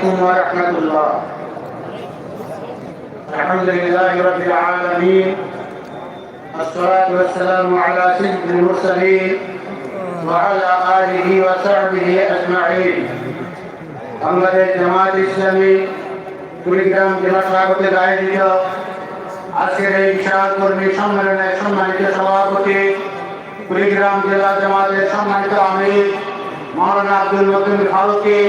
السلام عليكم ورحمة الله الحمد لله رب العالمين الصلاة والسلام على سيد المرسلين وعلى آله وصحبه أجمعين আমাদের জামাত ইসলামী কুড়িগ্রাম জেলা সভাপতির আয়োজিত আজকের এই বিশাল কর্মী সম্মেলনে সম্মানিত সভাপতি কুড়িগ্রাম জেলা জামাতের সম্মানিত আমির মৌলানা আব্দুল মতিন ফারুকি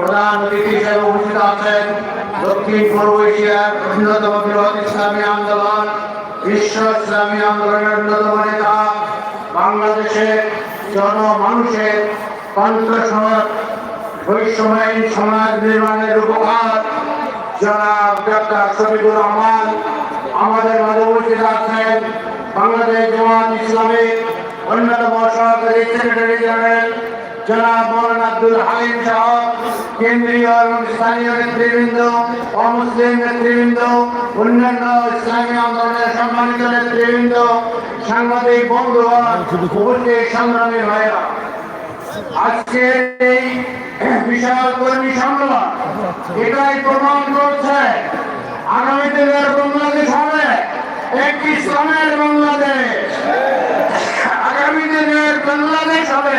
প্রধান অতিথি হিসেবে উপস্থিত আছেন দক্ষিণ পূর্ব এশিয়ার অন্যতম বৃহৎ ইসলামী আন্দোলন, বিশ্ব ইসলামী আন্দোলনের অন্যতম নেতা, বাংলাদেশের জনমানুষের কণ্ঠস্বর, বৈষম্যহীন সমাজ নির্মাণের উপকার জনাব ডাক্তার শফিকুর রহমান, আমাদের মাঝে উপস্থিত আছেন বাংলাদেশ জামাত ইসলামী অন্যতম সহকারী সেক্রেটারি জেনারেল কেন্দ্রীয় এবং স্থানীয় নেতৃবৃন্দ, অমুসলিম নেতৃবৃন্দ, অন্যান্য ইসলামী আন্দোলনের সম্মানিত নেতৃবৃন্দ, সাংবাদিক বন্ধুগণ, উপস্থিত সংগ্রামী ভাইরা আজকে বিশাল কর্মী সম্মেলন, এটাই প্রমাণ করছে আগামী দিনের বাংলাদেশ হবে একটি ইসলামের বাংলাদেশ। আগামী দিনের বাংলাদেশ হবে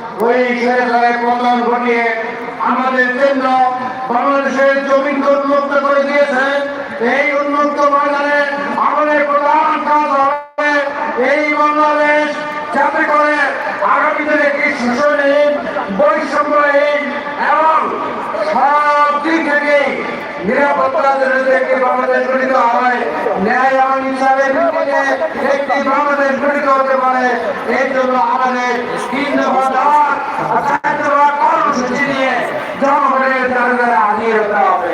ওই সরকারের পতন ঘটিয়ে আমাদের জন্য বাংলাদেশের জমিকে উন্মুক্ত করে দিয়েছে। এই উন্মুক্ত ময়দানে আমাদের প্রধান কাজ হবে এই বাংলাদেশ যাতে করে আগামী দিনে কি বৈষম্যহীন এবং সব দিক থেকে নিরাপত্তা থেকে বাংলাদেশ গঠিত হয়, ন্যায় এবং ইনসাফের একটি বাংলাদেশ গঠিত হতে পারে। এই জন্য আমাদের তিন দফা দাওয়াত আর চার দফা কর্মসূচি নিয়ে জনগণের দরবারে হাজির হতে হবে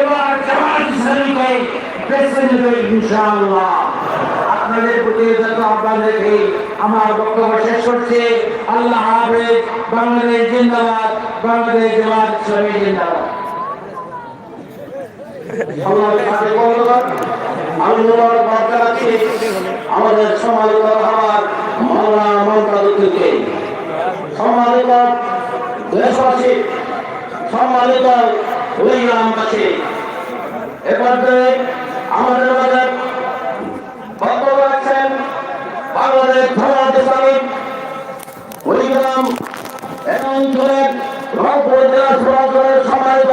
এবার জামাত ইসলামীকে নেবে ইনশাআল্লাহ। আপনাদের প্রতি যত আহ্বান রেখে আমার বক্তব্য শেষ করছি। আল্লাহ হাফেজ, বাংলাদেশ জিন্দাবাদ, বাংলাদেশ জামাত ইসলামী জিন্দাবাদ। আমাদের দেশবাসী, সম্মানিত ওই গ্রামবাসী এ পর্যায়ে আমাদের মাঝে বক্তব্য রাখছেন বাংলাদেশ ইসলামী কুড়িগ্রাম এবং অঞ্চলের রংপুর জেলা সম্মানিত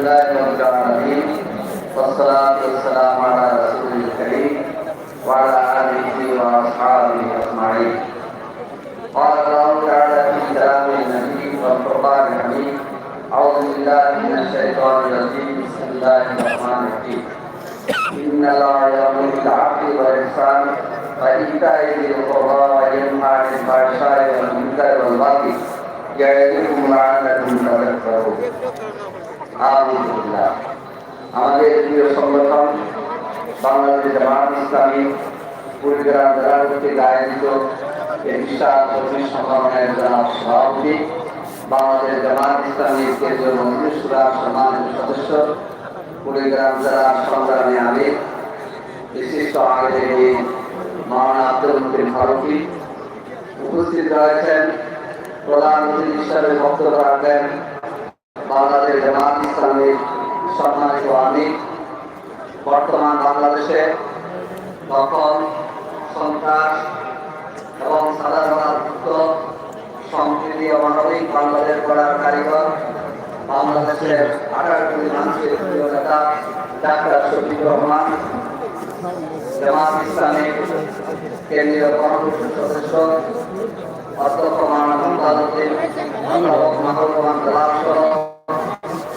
لله رب العالمين والصلاة والسلام على رسول الكريم وعلى آله وأصحابه أجمعين قال الله تعالى في كلامه النبي والقرآن الحميد أعوذ بالله من الشيطان الرجيم بسم الله الرحمن الرحيم إن الله يأمر بالعدل والإحسان وإيتاء ذي القربى وينهى عن الفحشاء والمنكر والبغي يعظكم لعلكم تذكرون আলহামদুলিল্লাহ। আমাদের প্রিয় সংগঠন, বাংলাদেশ জামাত ইসলামী, কুড়িগ্রাম জেলা কর্তৃক আয়োজিত এই বিশাল সভাপতি, বাংলাদেশ জামাত ইসলামী কেন্দ্রীয় মন্ত্রী সুরা সম্মানিত সদস্য, কুড়িগ্রাম জেলা সংগ্রামী আমির, বিশিষ্ট আগে মাওলানা আব্দুল মুকিম ফারুকি উপস্থিত রয়েছেন। প্রধান অতিথি হিসাবে বক্তব্য রাখবেন বাংলাদেশ জামাত ইসলামীর সম্মানিত আমির। বর্তমান বাংলাদেশে দখল, সন্ত্রাস এবং সাধারণত সম্প্রীতি ও মানবিক বাংলাদেশ গড়ার কারিগর বাংলাদেশের আঠারো মানুষের প্রিয় নেতা ডাক্তার শফিকুর রহমান। জামাত ইসলামী কেন্দ্রীয় কর্মসূচি সদস্য অধ্যক্ষ মানব মুদালুদ্দিন অধ্যাপক মাহবুব দালাল সহ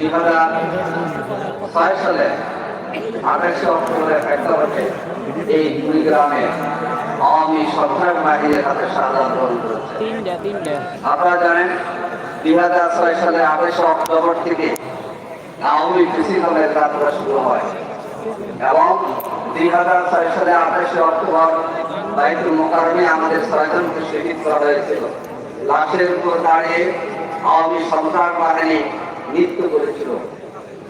দুই হাজার ছয় সালে আঠাশে অক্টোবরের প্রেক্ষাপটে এই কুড়িগ্রামে আওয়ামী সরকার বাহিনীর হাতে সাজা গ্রহণ করেছে। তিনটা তিনটা। আপনারা জানেন দুই হাজার ছয় সালে আঠাশে অক্টোবর থেকে আওয়ামী কৃষিকালের যাত্রা শুরু হয় এবং দুই হাজার ছয় সালে আঠাশে অক্টোবর বাইতুল মোকারমে আমাদের ছয়জনকে শহীদ করা হয়েছিল লাশের উপর দাঁড়িয়ে আওয়ামী সন্ত্রাস বাহিনী মৃত্যু করেছিল।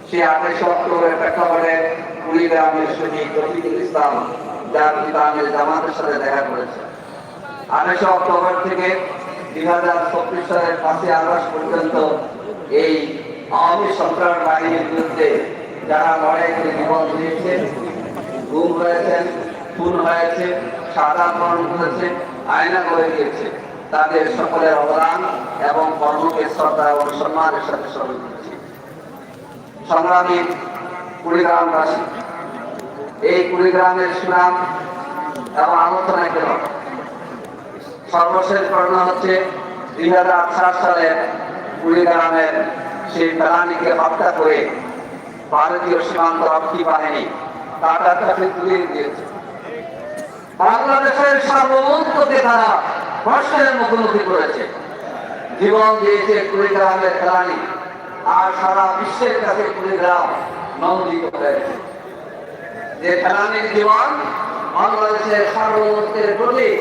সেই আঠাশে অক্টোবরের প্রেক্ষাপটে কুড়িগ্রামের শহীদ রফিকুল ইসলাম যার পিতা আমির জামাতের সাথে দেখা করেছে। আঠাশে অক্টোবর থেকে দুই হাজার চব্বিশ সালের পাঁচই আগস্ট পর্যন্ত এই আওয়ামী সরকার বাহিনীর বিরুদ্ধে যারা লড়াই করে জীবন দিয়েছে গুম হয়েছেন খুন হয়েছে, সাদা বরণ হয়েছে আয়না করে দিয়েছে। তাদের সকলের অবদান এবং কর্মকে শ্রদ্ধা এবং সম্মানের সাথে স্মরণ করছি। সংগ্রামী কুড়িগ্রামবাসী এই কুড়িগ্রামের সুনাম এবং আলোচনা কেন? সর্বশেষ ঘটনা হচ্ছে দুই হাজার সালে কুড়িগ্রামের সেই ফেলানিকে হত্যা করে ভারতীয় সীমান্ত রক্ষী বাহিনী তার কাছে তুলে দিয়েছে। বাংলাদেশের সার্বভৌমত্বকে তারা প্রশ্নের মুখোমুখি করেছে জীবন দিয়েছে কুড়িগ্রামের ফেলানি আর সারা বিশ্বের কাছে কুড়িগ্রাম নন্দিত হয়েছে। যে ফেলানির জীবন বাংলাদেশের সার্বভৌমত্বের প্রতীক,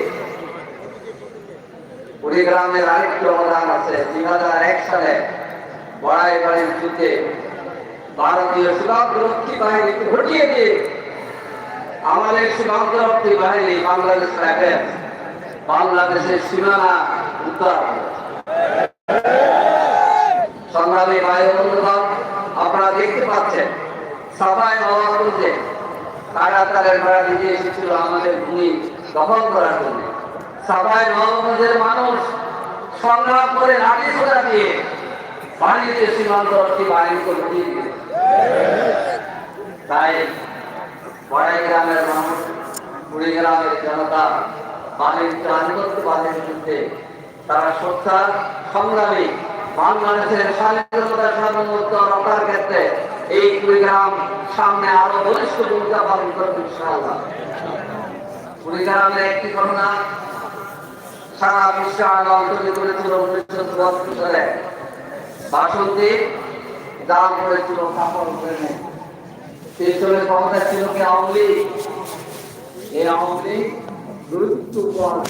কুড়িগ্রামের আরেকটি অবদান আছে। দুই হাজার এক সালে বড়াই বাড়ির যুদ্ধে ভারতীয় সীমান্তরক্ষী বাহিনীকে ঘটিয়ে দিয়ে আমাদের সীমান্তরক্ষী বাহিনী বাংলাদেশ রাখেন বাংলাদেশের সীমানা করে। সংগ্রামী ভাই বন্ধুগণ, আপনারা দেখতে পাচ্ছেন, সবাই নবাবগঞ্জে কারাতারের বেড়া দিতে এসেছিল আমাদের ভূমি দখল করার জন্য সবাই নবাবগঞ্জের মানুষ সংগ্রাম করে লাঠি সোজা দিয়ে বাণিজ্য সীমান্তবর্তী বাহিনীকে লুটিয়ে দিয়েছে তাই বড়াই গ্রামের মানুষ কুড়ি গ্রামের জনতা সারা বিশ্ব উনিশশো চুয়াত্তর সালে বাসন্তী দাম করেছিল কাপড় প্রেমে। সেই সময় ক্ষমতা ছিল কি আওয়ামী এই আওয়ামী 노릇도 봐.